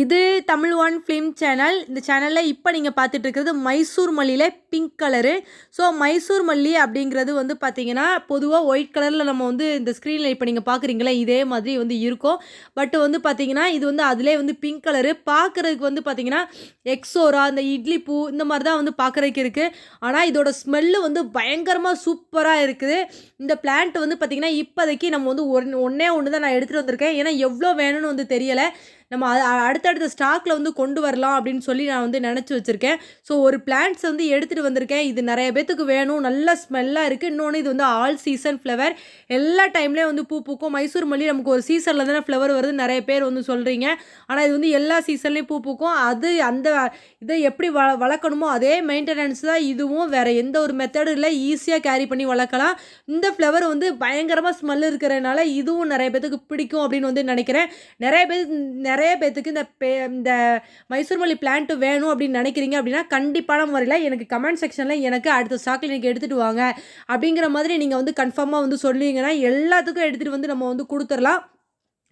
இது Tamil one film channel. இந்த சேனலில் இப்போ நீங்கள் பார்த்துட்டு இருக்கிறது மைசூர் மல்லியில் பிங்க் கலரு ஸோ மைசூர் மல்லி அப்படிங்கிறது வந்து பார்த்தீங்கன்னா பொதுவாக ஒயிட் கலரில் நம்ம வந்து இந்த ஸ்க்ரீனில் இப்போ நீங்கள் பார்க்குறீங்களே இதே மாதிரி வந்து இருக்கும். பட் வந்து பார்த்தீங்கன்னா இது வந்து அதிலே வந்து பிங்க் கலரு பார்க்குறதுக்கு வந்து பார்த்தீங்கன்னா எக்ஸோரா இந்த இட்லி பூ இந்த மாதிரி தான் வந்து பார்க்குறதுக்கு இருக்குது ஆனால் இதோட ஸ்மெல்லு வந்து பயங்கரமாக சூப்பராக இருக்குது. இந்த பிளான்ட் வந்து பார்த்திங்கன்னா இப்போதைக்கு நம்ம வந்து ஒன் ஒன்றே ஒன்று தான் நான் எடுத்துகிட்டு வந்திருக்கேன். ஏன்னா எவ்வளோ வேணும்னு வந்து தெரியலை. நம்ம அடுத்தடுத்த ஸ்டாக்கில் வந்து கொண்டு வரலாம் அப்படின்னு சொல்லி நான் வந்து நினச்சி வச்சுருக்கேன். ஸோ ஒரு பிளான்ட்ஸ் வந்து எடுத்துகிட்டு வந்திருக்கேன். இது நிறைய பேத்துக்கு வேணும். நல்ல ஸ்மெல்லாக இருக்குது இன்னொன்று இது வந்து ஆல் சீசன் ஃப்ளவர் எல்லா டைம்லேயும் வந்து பூ பூக்கும். மைசூர் மல்லி நமக்கு ஒரு சீசனில் தானே ஃப்ளவர் வருது நிறைய பேர் வந்து சொல்கிறீங்க ஆனால் இது வந்து எல்லா சீசன்லேயும் பூ பூக்கும். அது அந்த இதை எப்படி வ வளர்க்கணுமோ அதே மெயின்டெனன்ஸ் தான் இதுவும். வேறு எந்த ஒரு மெத்தடும் இல்லை. ஈஸியாக கேரி பண்ணி வளர்க்கலாம். இந்த ஃப்ளவர் வந்து பயங்கரமாக ஸ்மெல் இருக்கிறதுனால இதுவும் நிறைய பேத்துக்கு பிடிக்கும் அப்படின்னு வந்து நினைக்கிறேன். நிறைய பேர் நிறைய பேத்துக்கு இந்த பே இந்த மைசூர் மல்லி பிளான்ட்டு வேணும் அப்படின்னு நினைக்கிறீங்க அப்படின்னா கண்டிப்பான முறையில் எனக்கு கமெண்ட் செக்ஷனில் எனக்கு அடுத்த ஸ்டாக்கில் எனக்கு எடுத்துகிட்டு வாங்க. அப்படிங்கிற மாதிரி நீங்கள் வந்து கன்ஃபார்மாக வந்து சொல்லுவீங்கன்னா எல்லாத்துக்கும் எடுத்துகிட்டு வந்து நம்ம வந்து கொடுத்துடலாம்.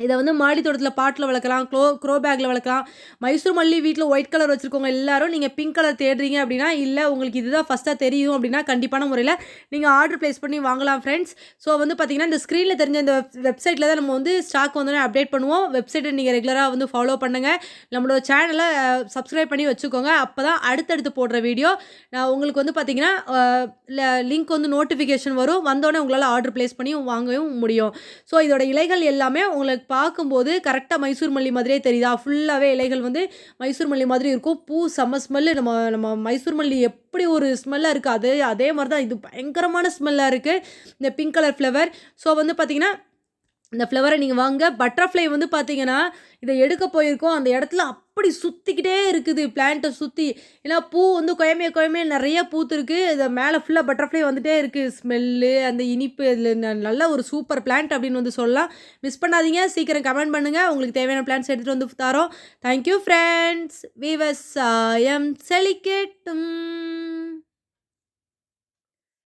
இதை வந்து மாடி தோட்டத்தில் பாட்டில் வளர்க்கலாம் க்ளோ க்ரோ பேக்கில் வளர்க்கலாம். மைசூர் மல்லி வீட்டில் ஒயிட் கலர் வச்சுருக்கவங்க எல்லாரும் நீங்கள் பிங்க் கலர் தேடுறீங்க அப்படின்னா இல்லை உங்களுக்கு இதுதான் ஃபஸ்ட்டாக தெரியும் அப்படின்னா கண்டிப்பான முறையில் நீங்கள் ஆர்டர் ப்ளேஸ் பண்ணி வாங்கலாம் ஃப்ரெண்ட்ஸ் ஸோ வந்து பார்த்திங்கன்னா இந்த ஸ்க்ரீனில் தெரிஞ்ச இந்த வெப்சைட்டில் தான் நம்ம வந்து ஸ்டாக் வந்தோடனே அப்டேட் பண்ணுவோம். வெப்சைட்டை நீங்கள் ரெகுலராக வந்து ஃபாலோ பண்ணுங்கள் நம்மளோட சேனலை சப்ஸ்கிரைப் பண்ணி வச்சுக்கோங்க. அப்போ தான் அடுத்தடுத்து போடுற வீடியோ நான் உங்களுக்கு வந்து பார்த்திங்கன்னா லிங்க் வந்து நோட்டிஃபிகேஷன் வரும். வந்தோடனே உங்களால் ஆர்டர் ப்ளேஸ் பண்ணி வாங்கவும் முடியும். ஸோ இதோட இலைகள் எல்லாமே உங்களுக்கு பார்க்கும்போது கரெக்டாக மைசூர் மல்லி மாதிரியே தெரியுதா? ஃபுல்லாகவே இலைகள் வந்து மைசூர் மல்லி மாதிரி இருக்கும். பூ செம்ம ஸ்மெல்லு நம்ம நம்ம மைசூர் மல்லி எப்படி ஒரு ஸ்மெல்லாக இருக்குது அது அதே மாதிரி தான் இது பயங்கரமான ஸ்மெல்லாக இருக்குது இந்த பிங்க் கலர் ஃப்ளவர் ஸோ வந்து பார்த்திங்கன்னா இந்த ஃப்ளவரை நீங்கள் வாங்க. பட்டர்ஃப்ளை வந்து பார்த்தீங்கன்னா இதை எடுக்க போயிருக்கோம். அந்த இடத்துல அப்படி சுற்றிக்கிட்டே இருக்குது. பிளான்ட்டை சுற்றி ஏன்னா பூ வந்து குயமைய குயமைய நிறைய பூத்துருக்கு. இதை மேலே ஃபுல்லாக பட்டர்ஃப்ளை வந்துட்டே இருக்குது ஸ்மெல்லு அந்த இனிப்பு இதில் நல்ல ஒரு சூப்பர் பிளான்ட் அப்படின்னு வந்து சொல்லலாம். மிஸ் பண்ணாதீங்க. சீக்கிரம் கமெண்ட் பண்ணுங்கள் உங்களுக்கு தேவையான பிளான்ஸ் எடுத்துகிட்டு வந்து தரோம். தேங்க்யூ ஃப்ரெண்ட்ஸ் விவசாயம் செழிக்கட்டும்